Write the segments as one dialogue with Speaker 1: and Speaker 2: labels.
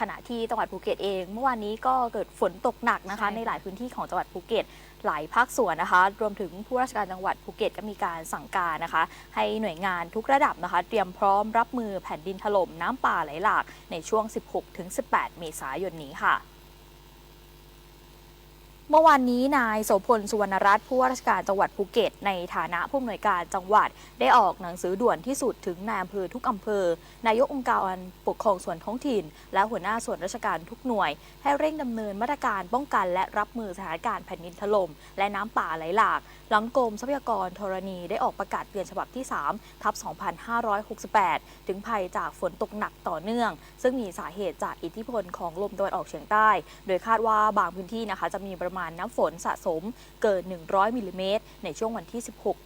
Speaker 1: ขณะที่จังหวัดภูเก็ตเอง เมื่อวานนี้ก็เกิดฝนตกหนักนะคะ
Speaker 2: ใช่ค่ะ
Speaker 1: ในหลายพื้นที่ของจังหวัดภูเก็ตหลายภาคส่วนนะคะ รวมถึงผู้ราชการจังหวัดภูเก็ตก็มีการสั่งการนะคะ ให้หน่วยงานทุกระดับนะคะ เตรียมพร้อมรับมือแผ่นดินถล่มน้ำป่าไหลหลากในช่วง 16-18 เมษายนนี้ค่ะ เมื่อวานนี้นายโสพลสุวรรณรัตน์ผู้ว่าราชการจังหวัดภูเก็ต ในฐานะผู้อำนวยการจังหวัดได้ออกหนังสือด่วนที่สุดถึงนายอำเภอทุกอำเภอ นายกองค์การปกครองส่วนท้องถิ่น และหัวหน้าส่วนราชการทุกหน่วย ให้เร่งดำเนินมาตรการป้องกันและรับมือสถานการณ์แผ่นดินถล่มและน้ำป่าไหลหลาก หลังกรมทรัพยากรธรณีได้ออกประกาศเตือนฉบับที่3ทับ2568 ถึงภัยจากฝนตกหนักต่อเนื่อง ซึ่งมีสาเหตุจากอิทธิพลของลมตะวันออกเฉียงใต้ โดยคาดว่าบางพื้นที่นะคะจะมีปริมาณน้ำฝนสะสมเกิน 100มิลลิเมตรในช่วงวันที่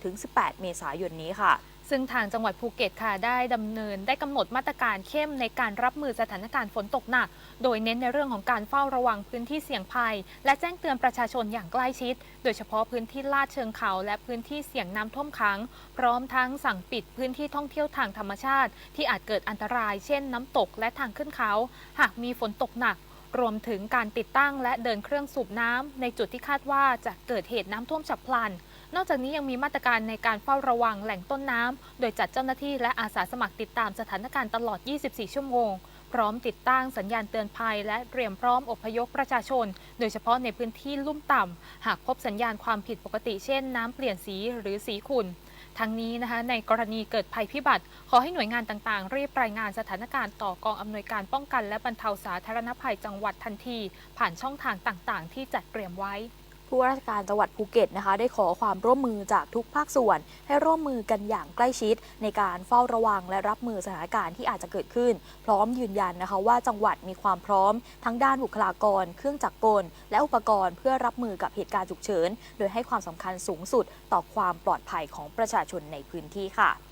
Speaker 1: 16-18 เมษายนนี้ค่ะ
Speaker 2: ซึ่งทางจังหวัดภูเก็ตค่ะได้ดำเนินได้กำหนดมาตรการเข้มในการรับมือสถานการณ์ฝนตกหนัก โดยเน้นในเรื่องของการเฝ้าระวังพื้นที่เสี่ยงภัย และแจ้งเตือนประชาชนอย่างใกล้ชิด โดยเฉพาะพื้นที่ลาดเชิงเขา และพื้นที่เสี่ยงน้ำท่วมขัง พร้อมทั้งสั่งปิดพื้นที่ท่องเที่ยวทางธรรมชาติ ที่อาจเกิดอันตราย เช่นน้ำตกและทางขึ้นเขา หากมีฝนตกหนัก รวมถึงการติดตั้งและเดินเครื่องสูบน้ำในจุดที่คาดว่าจะเกิดเหตุน้ำท่วมฉับพลัน นอกจากนี้ยังมีมาตรการในการเฝ้าระวังแหล่งต้นน้ำโดยจัดเจ้าหน้าที่และอาสาสมัครติดตามสถานการณ์ตลอด 24 ชั่วโมง พร้อมติดตั้งสัญญาณเตือนภัย และเตรียมพร้อมอพยพประชาชน โดยเฉพาะในพื้นที่ลุ่มต่ำหากพบสัญญาณความผิดปกติเช่น น้ำเปลี่ยนสีหรือสีขุ่น ทั้งนี้นะคะในกรณีเกิดภัยพิบัติ ขอให้หน่วยงานต่างๆ รีบรายงานสถานการณ์ต่อกองอำนวยการป้องกัน และบรรเทาสาธารณภัยจังหวัดทันที ผ่านช่องทางต่างๆ ที่จัดเตรียมไว้
Speaker 1: ผู้ว่าราชการจังหวัดภูเก็ตนะคะ ได้ขอความร่วมมือจากทุกภาคส่วน ให้ร่วมมือกันอย่างใกล้ชิด ในการเฝ้าระวังและรับมือสถานการณ์ที่อาจจะเกิดขึ้น พร้อมยืนยันนะคะว่าจังหวัดมีความพร้อม ทั้งด้านบุคลากร เครื่องจักรกล และอุปกรณ์เพื่อรับมือกับเหตุการณ์ฉุกเฉิน โดยให้ความสำคัญสูงสุดต่อความปลอดภัยของประชาชนในพื้นที่ค่ะ